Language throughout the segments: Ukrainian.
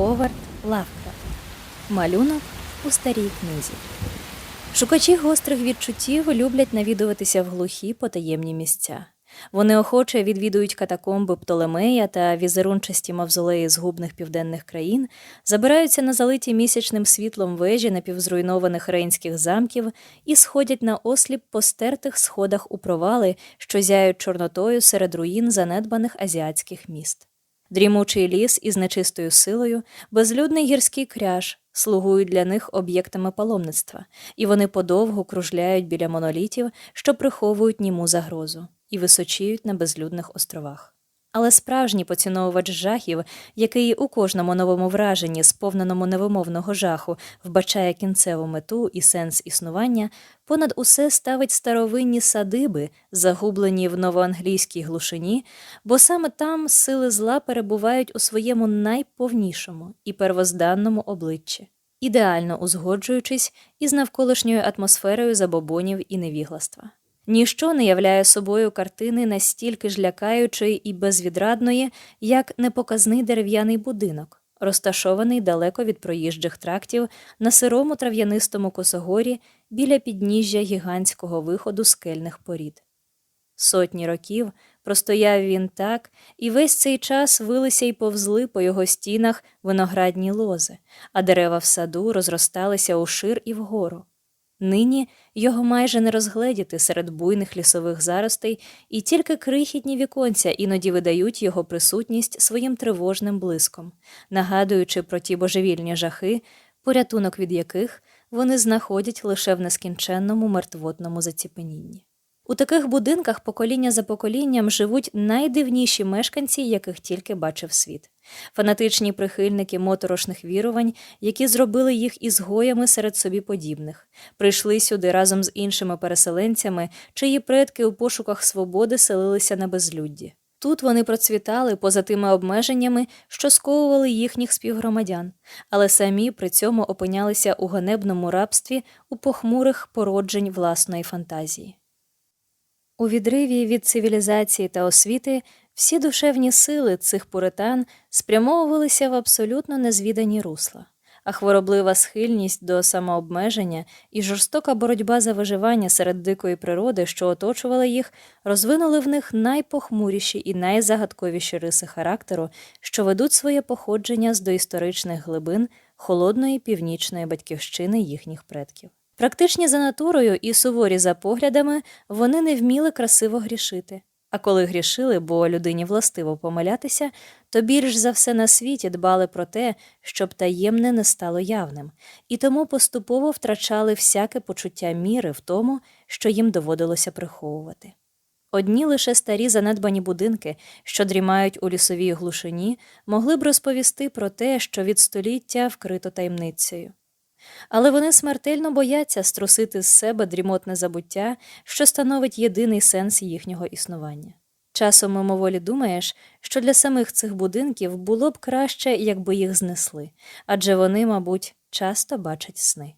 Говард Лавкрафт. Малюнок у старій книзі. Шукачі гострих відчуттів люблять навідуватися в глухі потаємні місця. Вони охоче відвідують катакомби Птолемея та візерунчасті мавзолеї згубних південних країн, забираються на залиті місячним світлом вежі напівзруйнованих рейнських замків і сходять на осліп по стертих сходах у провали, що зяють чорнотою серед руїн занедбаних азіатських міст. Дрімучий ліс із нечистою силою, безлюдний гірський кряж слугують для них об'єктами паломництва, і вони подовго кружляють біля монолітів, що приховують німу загрозу, і височіють на безлюдних островах. Але справжній поціновувач жахів, який у кожному новому враженні, сповненому невимовного жаху, вбачає кінцеву мету і сенс існування, понад усе ставить старовинні садиби, загублені в новоанглійській глушині, бо саме там сили зла перебувають у своєму найповнішому і первозданному обличчі, ідеально узгоджуючись із навколишньою атмосферою забобонів і невігластва. Ніщо не являє собою картини настільки ж лякаючої і безвідрадної, як непоказний дерев'яний будинок, розташований далеко від проїжджих трактів на сирому трав'янистому косогорі біля підніжжя гігантського виходу скельних порід. Сотні років простояв він так, і весь цей час вилися й повзли по його стінах виноградні лози, а дерева в саду розросталися ушир і вгору. Нині його майже не розгледіти серед буйних лісових заростей, і тільки крихітні віконця іноді видають його присутність своїм тривожним блиском, нагадуючи про ті божевільні жахи, порятунок від яких вони знаходять лише в нескінченному мертвотному заціпенінні. У таких будинках покоління за поколінням живуть найдивніші мешканці, яких тільки бачив світ. Фанатичні прихильники моторошних вірувань, які зробили їх ізгоями серед собі подібних, прийшли сюди разом з іншими переселенцями, чиї предки у пошуках свободи селилися на безлюдді. Тут вони процвітали поза тими обмеженнями, що сковували їхніх співгромадян, але самі при цьому опинялися у ганебному рабстві у похмурих породжень власної фантазії. У відриві від цивілізації та освіти всі душевні сили цих пуритан спрямовувалися в абсолютно незвідані русла, а хвороблива схильність до самообмеження і жорстока боротьба за виживання серед дикої природи, що оточувала їх, розвинули в них найпохмуріші і найзагадковіші риси характеру, що ведуть своє походження з доісторичних глибин холодної північної батьківщини їхніх предків. Практичні за натурою і суворі за поглядами, вони не вміли красиво грішити. А коли грішили, бо людині властиво помилятися, то більш за все на світі дбали про те, щоб таємне не стало явним, і тому поступово втрачали всяке почуття міри в тому, що їм доводилося приховувати. Одні лише старі занедбані будинки, що дрімають у лісовій глушині, могли б розповісти про те, що від століття вкрито таємницею але вони смертельно бояться струсити з себе дрімотне забуття, що становить єдиний сенс їхнього існування. Часом мимоволі думаєш, що для самих цих будинків було б краще, якби їх знесли, адже вони, мабуть, часто бачать сни.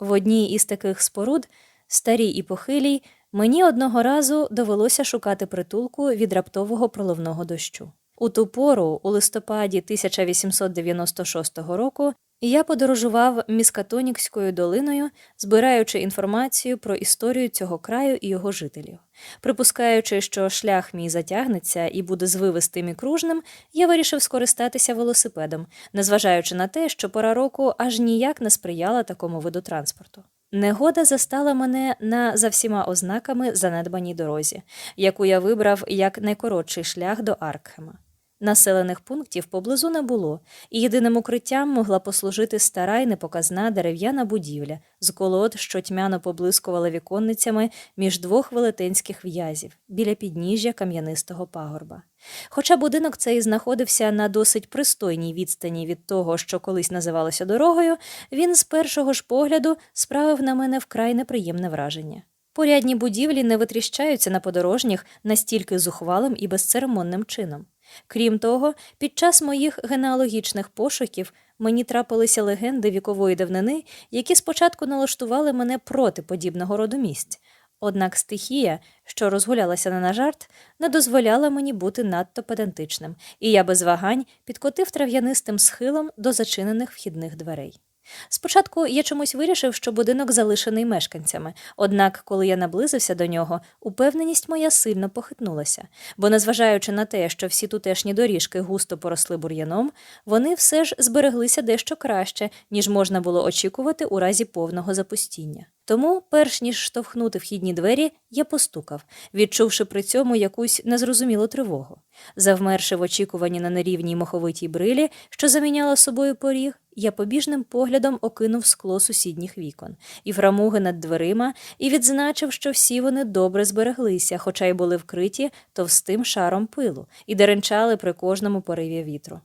В одній із таких споруд, старій і похилій, мені одного разу довелося шукати притулку від раптового проливного дощу. У ту пору, у листопаді 1896 року, я подорожував міскатонікською долиною, збираючи інформацію про історію цього краю і його жителів. Припускаючи, що шлях мій затягнеться і буде звивистим і кружним, я вирішив скористатися велосипедом, незважаючи на те, що пора року аж ніяк не сприяла такому виду транспорту. Негода застала мене на за всіма ознаками занедбаній дорозі, яку я вибрав як найкоротший шлях до Аркхема. Населених пунктів поблизу не було, і єдиним укриттям могла послужити стара й непоказна дерев'яна будівля з колод, що тьмяно поблискувала віконницями між двох велетенських в'язів біля підніжжя кам'янистого пагорба. Хоча будинок цей знаходився на досить пристойній відстані від того, що колись називалося дорогою, він з першого ж погляду справив на мене вкрай неприємне враження. Порядні будівлі не витріщаються на подорожніх настільки зухвалим і безцеремонним чином. Крім того, під час моїх генеалогічних пошуків мені трапилися легенди вікової давнини, які спочатку налаштували мене проти подібного роду місць, Однак стихія, що розгулялася не на жарт, не дозволяла мені бути надто педантичним, і я без вагань підкотив трав'янистим схилом до зачинених вхідних дверей. Спочатку я чомусь вирішив, що будинок залишений мешканцями, однак, коли я наблизився до нього, упевненість моя сильно похитнулася, бо, незважаючи на те, що всі тутешні доріжки густо поросли бур'яном, вони все ж збереглися дещо краще, ніж можна було очікувати у разі повного запустіння. Тому, перш ніж штовхнути вхідні двері, я постукав, відчувши при цьому якусь незрозумілу тривогу. Завмерши в очікуванні на нерівній моховитій брилі, що заміняла собою поріг, я побіжним поглядом окинув скло сусідніх вікон і фрамуги над дверима і відзначив, що всі вони добре збереглися, хоча й були вкриті товстим шаром пилу і деренчали при кожному пориві вітру.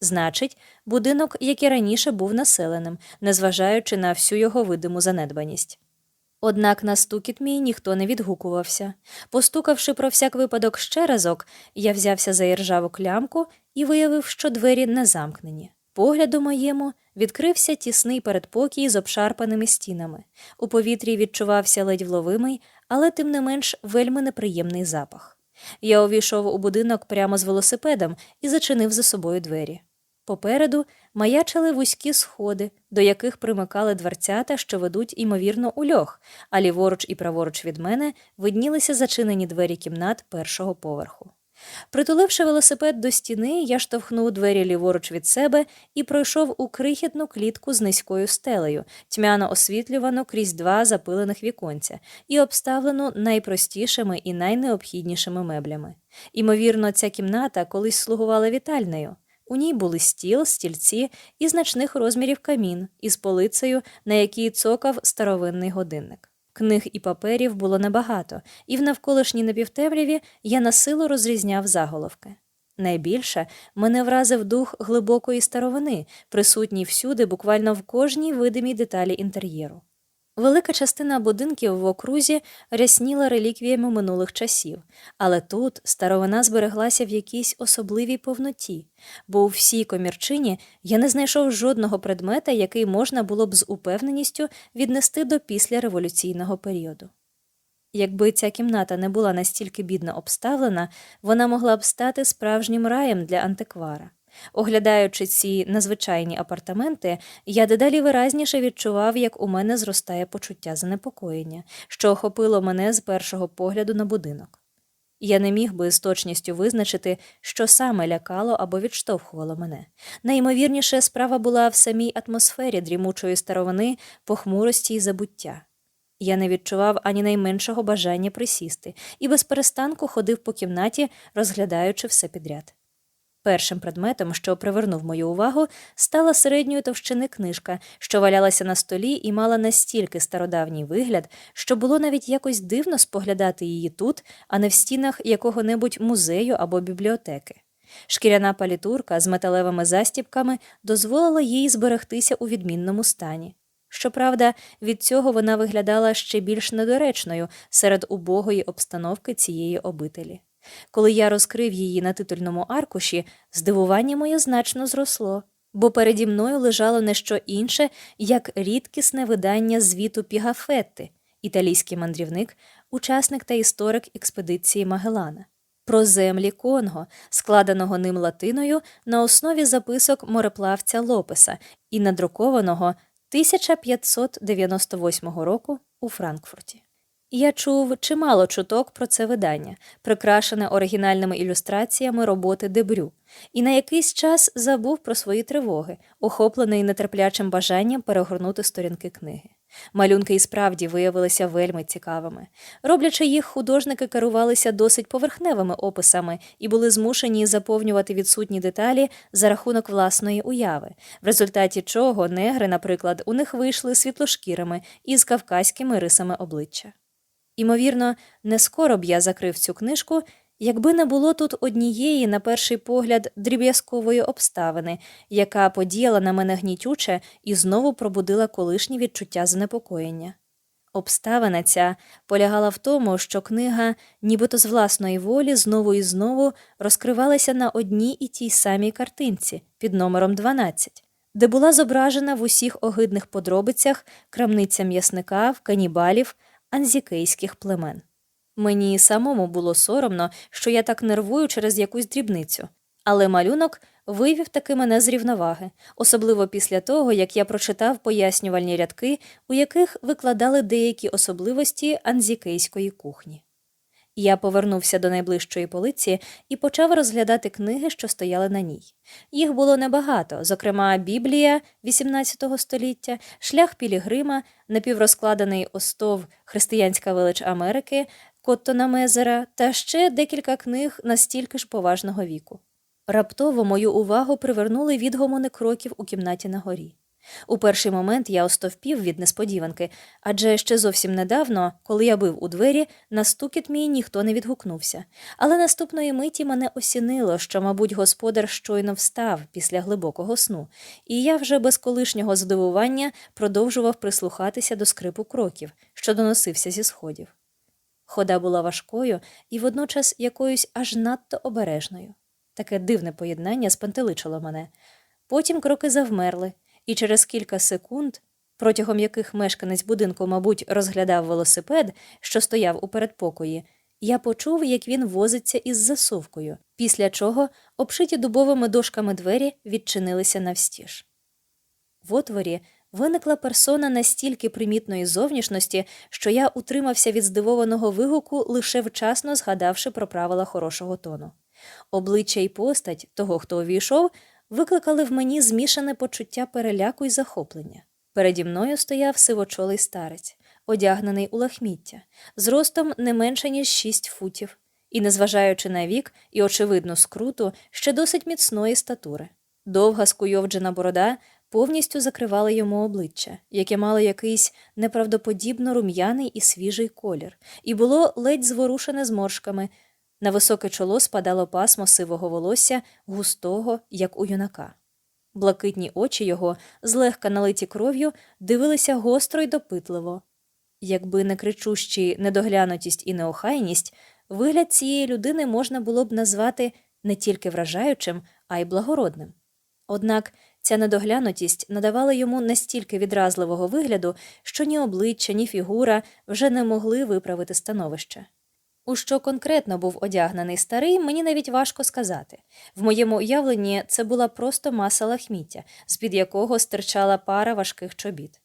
Значить, будинок, як і раніше, був населеним, незважаючи на всю його видиму занедбаність. Однак на стукіт мій ніхто не відгукувався. Постукавши про всяк випадок ще разок, я взявся за іржаву клямку і виявив, що двері не замкнені. Погляду моєму відкрився тісний передпокій з обшарпаними стінами. У повітрі відчувався ледь вловимий, але тим не менш вельми неприємний запах. Я увійшов у будинок прямо з велосипедом і зачинив за собою двері. Попереду маячили вузькі сходи, до яких примикали дверцята, що ведуть, ймовірно, у льох, а ліворуч і праворуч від мене виднілися зачинені двері кімнат першого поверху. Притуливши велосипед до стіни, я штовхнув двері ліворуч від себе і пройшов у крихітну клітку з низькою стелею, тьмяно освітлювану крізь два запилених віконця, і обставлену найпростішими і найнеобхіднішими меблями. Імовірно, ця кімната колись слугувала вітальнею. У ній були стіл, стільці і значних розмірів камін із полицею, на якій цокав старовинний годинник. Книг і паперів було небагато, і в навколишній напівтемряві я насилу розрізняв заголовки. Найбільше мене вразив дух глибокої старовини, присутній всюди, буквально в кожній видимій деталі інтер'єру. Велика частина будинків в окрузі рясніла реліквіями минулих часів, але тут старовина збереглася в якійсь особливій повноті, бо у всій комірчині я не знайшов жодного предмета, який можна було б з упевненістю віднести до післяреволюційного періоду. Якби ця кімната не була настільки бідно обставлена, вона могла б стати справжнім раєм для антиквара. Оглядаючи ці незвичайні апартаменти, я дедалі виразніше відчував, як у мене зростає почуття занепокоєння, що охопило мене з першого погляду на будинок. Я не міг би з точністю визначити, що саме лякало або відштовхувало мене. Найімовірніше, справа була в самій атмосфері дрімучої старовини, похмурості й забуття. Я не відчував ані найменшого бажання присісти і без перестанку ходив по кімнаті, розглядаючи все підряд. Першим предметом, що привернув мою увагу, стала середньої товщини книжка, що валялася на столі і мала настільки стародавній вигляд, що було навіть якось дивно споглядати її тут, а не в стінах якого-небудь музею або бібліотеки. Шкіряна палітурка з металевими застіпками дозволила їй зберегтися у відмінному стані. Щоправда, від цього вона виглядала ще більш недоречною серед убогої обстановки цієї обителі. Коли я розкрив її на титульному аркуші, здивування моє значно зросло, бо переді мною лежало не що інше, як рідкісне видання звіту Пігафетти, італійський мандрівник, учасник та історик експедиції Магеллана. Про землі Конго, складеного ним латиною на основі записок мореплавця Лопеса і надрукованого 1598 року у Франкфурті. Я чув чимало чуток про це видання, прикрашене оригінальними ілюстраціями роботи Дебрю, і на якийсь час забув про свої тривоги, охоплений нетерплячим бажанням перегорнути сторінки книги. Малюнки і справді виявилися вельми цікавими. Роблячи їх, художники керувалися досить поверхневими описами і були змушені заповнювати відсутні деталі за рахунок власної уяви, в результаті чого негри, наприклад, у них вийшли світлошкірими із кавказькими рисами обличчя. Імовірно, не скоро б я закрив цю книжку, якби не було тут однієї, на перший погляд, дріб'язкової обставини, яка подіяла на мене гнітюче і знову пробудила колишні відчуття занепокоєння. Обставина ця полягала в тому, що книга, нібито з власної волі, знову і знову розкривалася на одній і тій самій картинці під номером 12, де була зображена в усіх огидних подробицях крамниця м'ясника, в канібалів, анзікейських племен. Мені самому було соромно, що я так нервую через якусь дрібницю, але малюнок вивів таки мене з рівноваги, особливо після того, як я прочитав пояснювальні рядки, у яких викладали деякі особливості анзікейської кухні. Я повернувся до найближчої полиці і почав розглядати книги, що стояли на ній. Їх було небагато, зокрема, Біблія XVIII століття, Шлях Пілігрима, напіврозкладений остов Християнська велич Америки, Коттона Мезера та ще декілька книг настільки ж поважного віку. Раптово мою увагу привернули відгомони кроків у кімнаті на горі. У перший момент я остовпів від несподіванки, адже ще зовсім недавно, коли я бив у двері, на стукіт мій ніхто не відгукнувся. Але наступної миті мене осінило, що, мабуть, господар щойно встав після глибокого сну, і я вже без колишнього здивування продовжував прислухатися до скрипу кроків, що доносився зі сходів. Хода була важкою і водночас якоюсь аж надто обережною. Таке дивне поєднання спантеличило мене. Потім кроки завмерли, і через кілька секунд, протягом яких мешканець будинку, мабуть, розглядав велосипед, що стояв у передпокої, я почув, як він возиться із засувкою, після чого обшиті дубовими дошками двері відчинилися навстіж. В отворі виникла персона настільки примітної зовнішності, що я утримався від здивованого вигуку, лише вчасно згадавши про правила хорошого тону. Обличчя й постать того, хто увійшов, викликали в мені змішане почуття переляку й захоплення. Переді мною стояв сивочолий старець, одягнений у лахміття, зростом не менше ніж шість футів, і, незважаючи на вік і очевидну скруту, ще досить міцної статури. Довга скуйовджена борода повністю закривала йому обличчя, яке мало якийсь неправдоподібно рум'яний і свіжий колір, і було ледь зворушене зморшками. На високе чоло спадало пасмо сивого волосся, густого, як у юнака. Блакитні очі його, злегка налиті кров'ю, дивилися гостро й допитливо. Якби не кричущі недоглянутість і неохайність, вигляд цієї людини можна було б назвати не тільки вражаючим, а й благородним. Однак ця недоглянутість надавала йому настільки відразливого вигляду, що ні обличчя, ні фігура вже не могли виправити становище. У що конкретно був одягнений старий, мені навіть важко сказати. В моєму уявленні це була просто маса лахміття, з-під якого стирчала пара важких чобіт.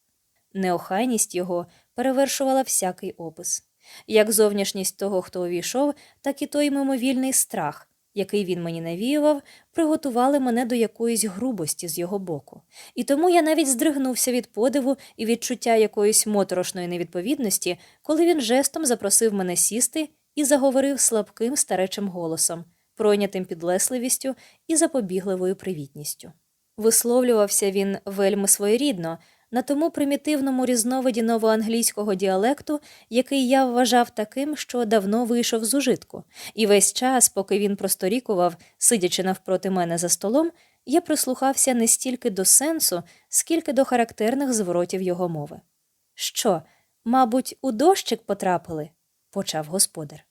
Неохайність його перевершувала всякий опис. Як зовнішність того, хто увійшов, так і той мимовільний страх, який він мені навіював, приготували мене до якоїсь грубості з його боку. І тому я навіть здригнувся від подиву і відчуття якоїсь моторошної невідповідності, коли він жестом запросив мене сісти і заговорив слабким старечим голосом, пройнятим підлесливістю і запобігливою привітністю. Висловлювався він вельми своєрідно, на тому примітивному різновиді новоанглійського діалекту, який я вважав таким, що давно вийшов з ужитку, і весь час, поки він просторікував, сидячи навпроти мене за столом, я прислухався не стільки до сенсу, скільки до характерних зворотів його мови. Що, мабуть, у дощик потрапили? Почав господар.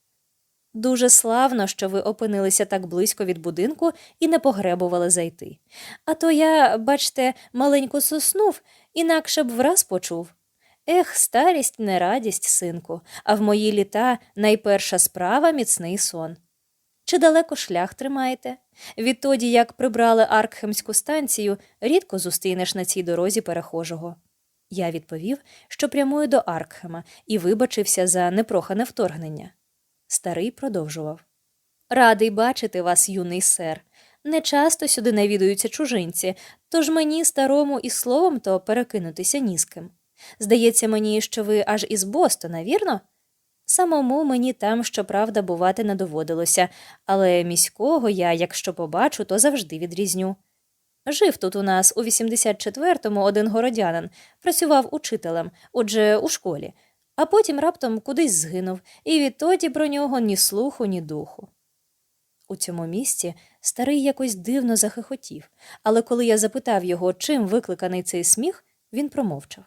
Дуже славно, що ви опинилися так близько від будинку і не погребували зайти. А то я, бачте, маленько соснув, інакше б враз почув. Ех, старість не радість, синку, а в мої літа найперша справа міцний сон. Чи далеко шлях тримаєте? Відтоді, як прибрали Аркхемську станцію, рідко зустрінеш на цій дорозі перехожого. Я відповів, що прямую до Аркхема і вибачився за непрохане вторгнення. Старий продовжував Радий бачити вас, юний сер. Не часто сюди навідуються чужинці, тож мені, старому, і словом то перекинутися ні. Здається мені, що ви аж із Бостона, вірно? Самому мені там, щоправда, бувати не доводилося, але міського я, якщо побачу, то завжди відрізню. Жив тут у нас у 84-му один городянин, працював учителем, отже, у школі, а потім раптом кудись згинув, і відтоді про нього ні слуху, ні духу. У цьому місці старий якось дивно захихотів, але коли я запитав його, чим викликаний цей сміх, він промовчав.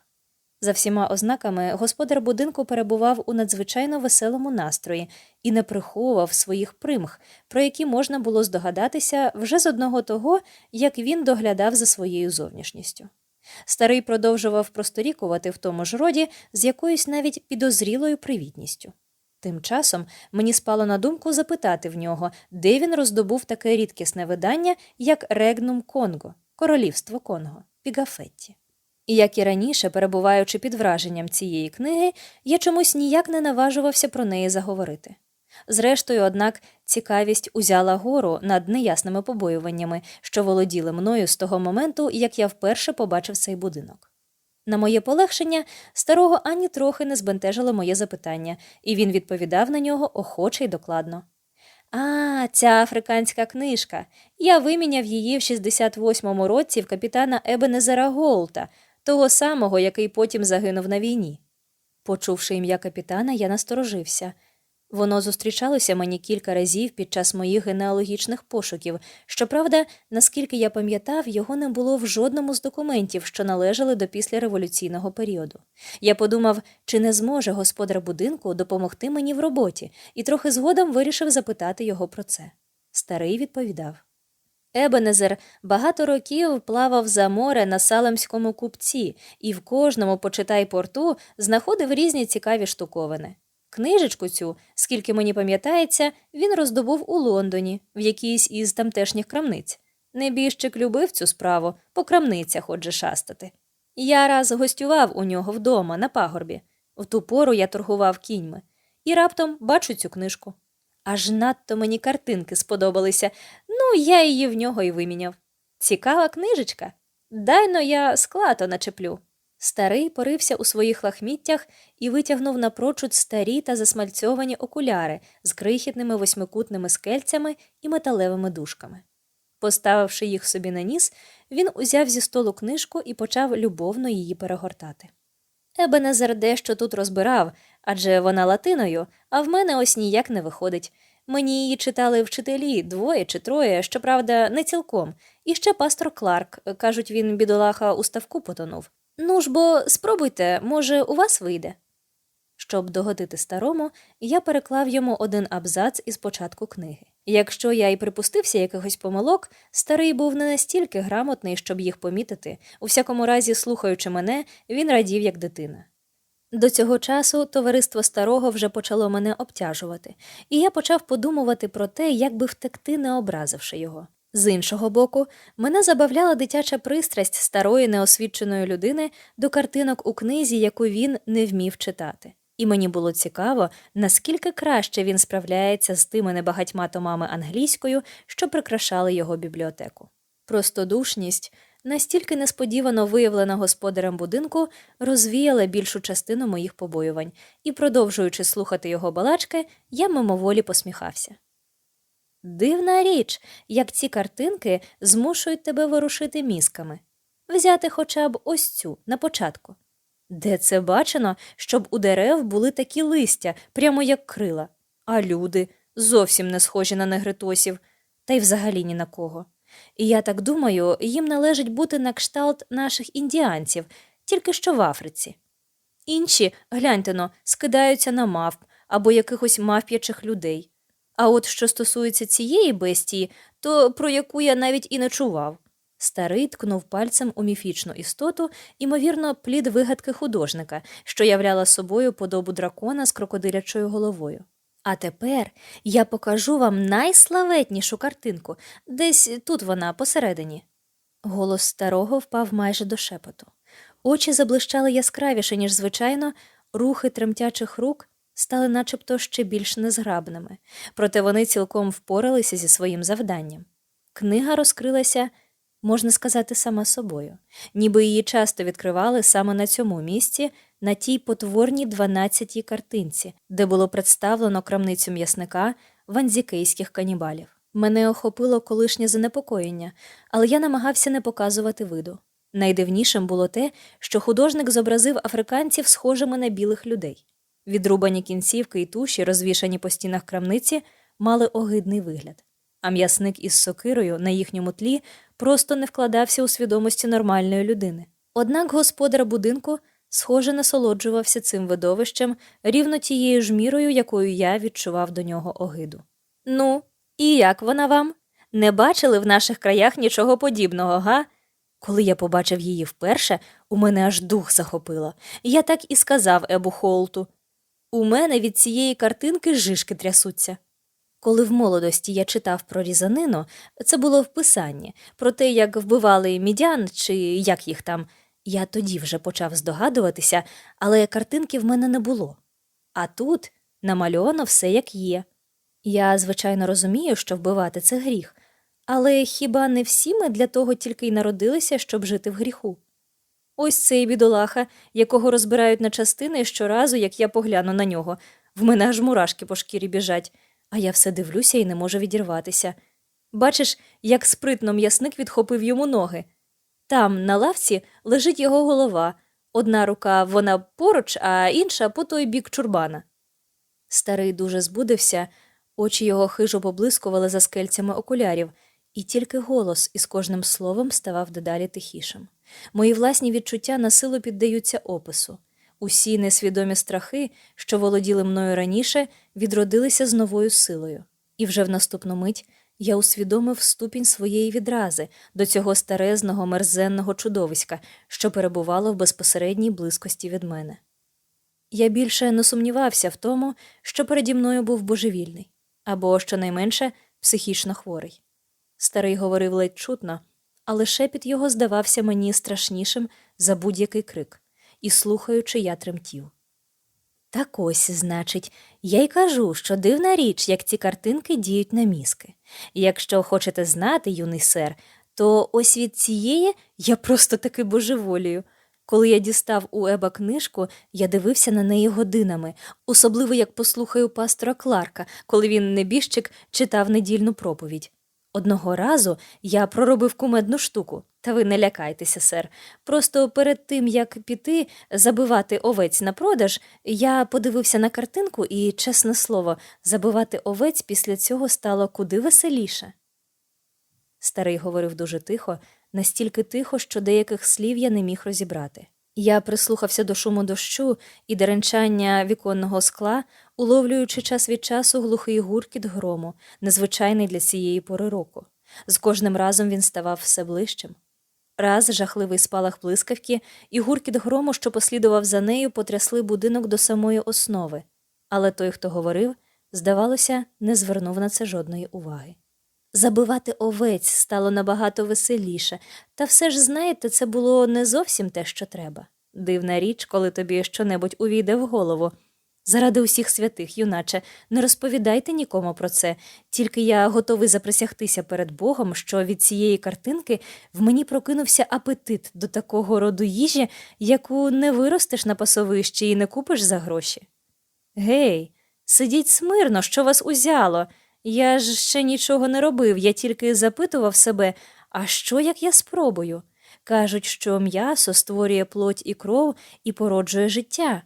За всіма ознаками господар будинку перебував у надзвичайно веселому настрої і не приховував своїх примх, про які можна було здогадатися вже з одного того, як він доглядав за своєю зовнішністю. Старий продовжував просторікувати в тому ж роді з якоюсь навіть підозрілою привітністю. Тим часом мені спало на думку запитати в нього, де він роздобув таке рідкісне видання, як Регнум Конго, Королівство Конго, Пігафетті. І як і раніше, перебуваючи під враженням цієї книги, я чомусь ніяк не наважувався про неї заговорити. Зрештою, однак, цікавість узяла гору над неясними побоюваннями, що володіли мною з того моменту, як я вперше побачив цей будинок. На моє полегшення, старого ані трохи не збентежило моє запитання, і він відповідав на нього охоче й докладно. А, ця африканська книжка. Я виміняв її в 68-му році в капітана Ебенезера Голта, того самого, який потім загинув на війні. Почувши ім'я капітана, я насторожився. Воно зустрічалося мені кілька разів під час моїх генеалогічних пошуків. Щоправда, наскільки я пам'ятав, його не було в жодному з документів, що належали до післяреволюційного періоду. Я подумав, чи не зможе господар будинку допомогти мені в роботі, і трохи згодом вирішив запитати його про це. Старий відповідав. Ебенезер багато років плавав за море на салемському купці і в кожному, почитай порту, знаходив різні цікаві штуковини. Книжечку цю, скільки мені пам'ятається, він роздобув у Лондоні, в якійсь із тамтешніх крамниць. Небіжчик любив цю справу, по крамницях отже шастати. Я раз гостював у нього вдома на пагорбі. В ту пору я торгував кіньми. І раптом бачу цю книжку. Аж надто мені картинки сподобалися, ну я її в нього і виміняв. Цікава книжечка. Дайно я склато начеплю. Старий порився у своїх лахміттях і витягнув напрочуд старі та засмальцьовані окуляри з крихітними восьмикутними скельцями і металевими дужками. Поставивши їх собі на ніс, він узяв зі столу книжку і почав любовно її перегортати. Ебенезер дещо тут розбирав, адже вона латиною, а в мене ось ніяк не виходить. Мені її читали вчителі двоє чи троє, щоправда, не цілком, і ще пастор Кларк, кажуть, він бідолаха у ставку потонув. Ну ж бо спробуйте, може, у вас вийде. Щоб догодити старому, я переклав йому один абзац із початку книги. Якщо я й припустився якихось помилок, старий був не настільки грамотний, щоб їх помітити, у всякому разі, слухаючи мене, він радів як дитина. До цього часу товариство старого вже почало мене обтяжувати, і я почав подумувати про те, як би втекти, не образивши його. З іншого боку, мене забавляла дитяча пристрасть старої неосвіченої людини до картинок у книзі, яку він не вмів читати. І мені було цікаво, наскільки краще він справляється з тими небагатьма томами англійською, що прикрашали його бібліотеку. Простодушність, настільки несподівано виявлена господарем будинку, розвіяла більшу частину моїх побоювань, і, продовжуючи слухати його балачки, я мимоволі посміхався. Дивна річ, як ці картинки змушують тебе ворушити мізками. Взяти хоча б ось цю на початку. Де це бачено, щоб у дерев були такі листя, прямо як крила, а люди зовсім не схожі на негритосів, та й взагалі ні на кого. І я так думаю, їм належить бути на кшталт наших індіанців, тільки що в Африці. Інші, гляньте но, скидаються на мавп або якихось мавп'ячих людей. А от що стосується цієї бестії, то про яку я навіть і не чував. Старий ткнув пальцем у міфічну істоту, ймовірно, плід вигадки художника, що являла собою подобу дракона з крокодилячою головою. А тепер я покажу вам найславетнішу картинку, десь тут вона посередині. Голос старого впав майже до шепоту. Очі заблищали яскравіше, ніж звичайно, рухи тремтячих рук стали начебто ще більш незграбними, проте вони цілком впоралися зі своїм завданням. Книга розкрилася, можна сказати, сама собою, ніби її часто відкривали саме на цьому місці, на тій потворній дванадцятій картинці, де було представлено крамницю м'ясника ванзікейських канібалів. Мене охопило колишнє занепокоєння, але я намагався не показувати виду. Найдивнішим було те, що художник зобразив африканців схожими на білих людей. Відрубані кінцівки і туші, розвішані по стінах крамниці, мали огидний вигляд, а м'ясник із сокирою на їхньому тлі просто не вкладався у свідомості нормальної людини. Однак господар будинку, схоже, насолоджувався цим видовищем рівно тією ж мірою, якою я відчував до нього огиду. Ну, і як вона вам? Не бачили в наших краях нічого подібного, га? Коли я побачив її вперше, у мене аж дух захопило. Я так і сказав Ебу Холту. У мене від цієї картинки жишки трясуться. Коли в молодості я читав про різанину, це було в писанні, про те, як вбивали мідян чи як їх там. Я тоді вже почав здогадуватися, але картинки в мене не було. А тут намальовано все як є. Я, звичайно, розумію, що вбивати це гріх, але хіба не всі ми для того тільки й народилися, щоб жити в гріху? Ось цей бідолаха, якого розбирають на частини щоразу, як я погляну на нього. В мене аж мурашки по шкірі біжать, а я все дивлюся і не можу відірватися. Бачиш, як спритно м'ясник відхопив йому ноги. Там, на лавці, лежить його голова. Одна рука вона поруч, а інша по той бік чурбана. Старий дуже збудився, очі його хижо поблискували за скельцями окулярів, і тільки голос із кожним словом ставав дедалі тихішим. Мої власні відчуття на силу піддаються опису. Усі несвідомі страхи, що володіли мною раніше, відродилися з новою силою. І вже в наступну мить я усвідомив ступінь своєї відрази до цього старезного мерзенного чудовиська, що перебувало в безпосередній близькості від мене. Я більше не сумнівався в тому, що переді мною був божевільний або, щонайменше, психічно хворий. Старий говорив ледь чутно, але шепіт його здавався мені страшнішим за будь-який крик, і слухаючи, я тремтів. Так ось, значить, я й кажу, що дивна річ, як ці картинки діють на мізки. Якщо хочете знати, юний сер, то ось від цієї я просто таки божеволію. Коли я дістав у Еба книжку, я дивився на неї годинами, особливо як послухаю пастора Кларка, коли він небіжчик читав недільну проповідь. Одного разу я проробив кумедну штуку, та ви не лякайтеся, сер. Просто перед тим, як піти забивати овець на продаж, я подивився на картинку, і, чесне слово, забивати овець після цього стало куди веселіше. Старий говорив дуже тихо, настільки тихо, що деяких слів я не міг розібрати. Я прислухався до шуму дощу і деренчання віконного скла, уловлюючи час від часу глухий гуркіт грому, незвичайний для цієї пори року. З кожним разом він ставав все ближчим. Раз жахливий спалах блискавки, і гуркіт грому, що послідував за нею, потрясли будинок до самої основи, але той, хто говорив, здавалося, не звернув на це жодної уваги. Забивати овець стало набагато веселіше, та все ж, знаєте, це було не зовсім те, що треба. Дивна річ, коли тобі щонебудь увійде в голову. Заради усіх святих, юначе, не розповідайте нікому про це, тільки я готовий заприсягтися перед Богом, що від цієї картинки в мені прокинувся апетит до такого роду їжі, яку не виростеш на пасовищі і не купиш за гроші. Гей, сидіть смирно, що вас узяло. Я ж ще нічого не робив, я тільки запитував себе, а що як я спробую? Кажуть, що м'ясо створює плоть і кров і породжує життя.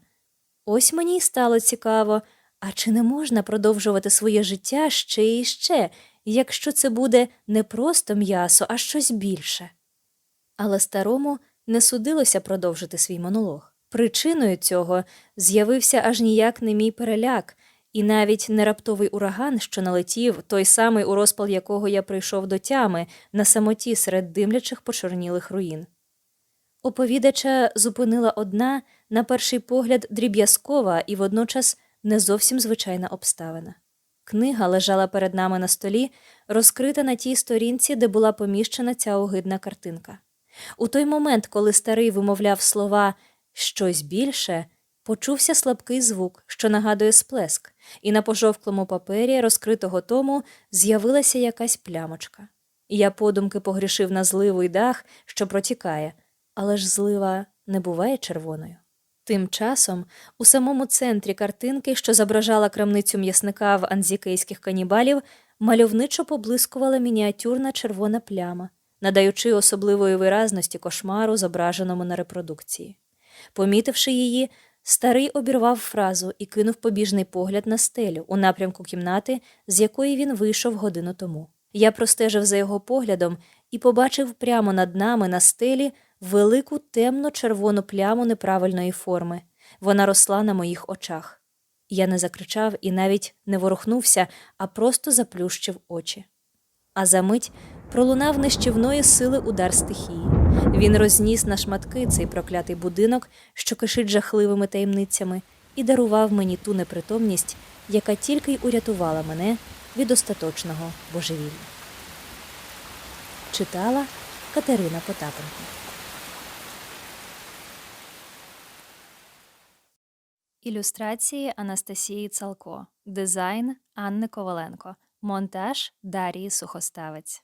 Ось мені й стало цікаво, а чи не можна продовжувати своє життя ще і ще, якщо це буде не просто м'ясо, а щось більше? Але старому не судилося продовжити свій монолог. Причиною цього з'явився аж ніяк не мій переляк, і навіть не раптовий ураган, що налетів, той самий, у розпал якого я прийшов до тями на самоті серед димлячих почорнілих руїн. Оповідача зупинила одна, на перший погляд, дріб'язкова і водночас не зовсім звичайна обставина. Книга лежала перед нами на столі, розкрита на тій сторінці, де була поміщена ця огидна картинка. У той момент, коли старий вимовляв слова щось більше, почувся слабкий звук, що нагадує сплеск, і на пожовклому папері розкритого тому з'явилася якась плямочка. Я подумки погрішив на зливу й дах, що протікає, але ж злива не буває червоною. Тим часом у самому центрі картинки, що зображала крамницю м'ясника в анзікейських канібалів, мальовничо поблискувала мініатюрна червона пляма, надаючи особливої виразності кошмару, зображеному на репродукції. Помітивши її, старий обірвав фразу і кинув побіжний погляд на стелю у напрямку кімнати, з якої він вийшов годину тому. Я простежив за його поглядом і побачив прямо над нами на стелі велику темно-червону пляму неправильної форми. Вона росла на моїх очах. Я не закричав і навіть не ворухнувся, а просто заплющив очі. А за мить пролунав нищівної сили удар стихії. Він розніс на шматки цей проклятий будинок, що кишить жахливими таємницями, і дарував мені ту непритомність, яка тільки й урятувала мене від остаточного божевілля. Читала Катерина Потапенко. Ілюстрації Анастасії Цалко. Дизайн Анни Коваленко. Монтаж Дарії Сухоставець.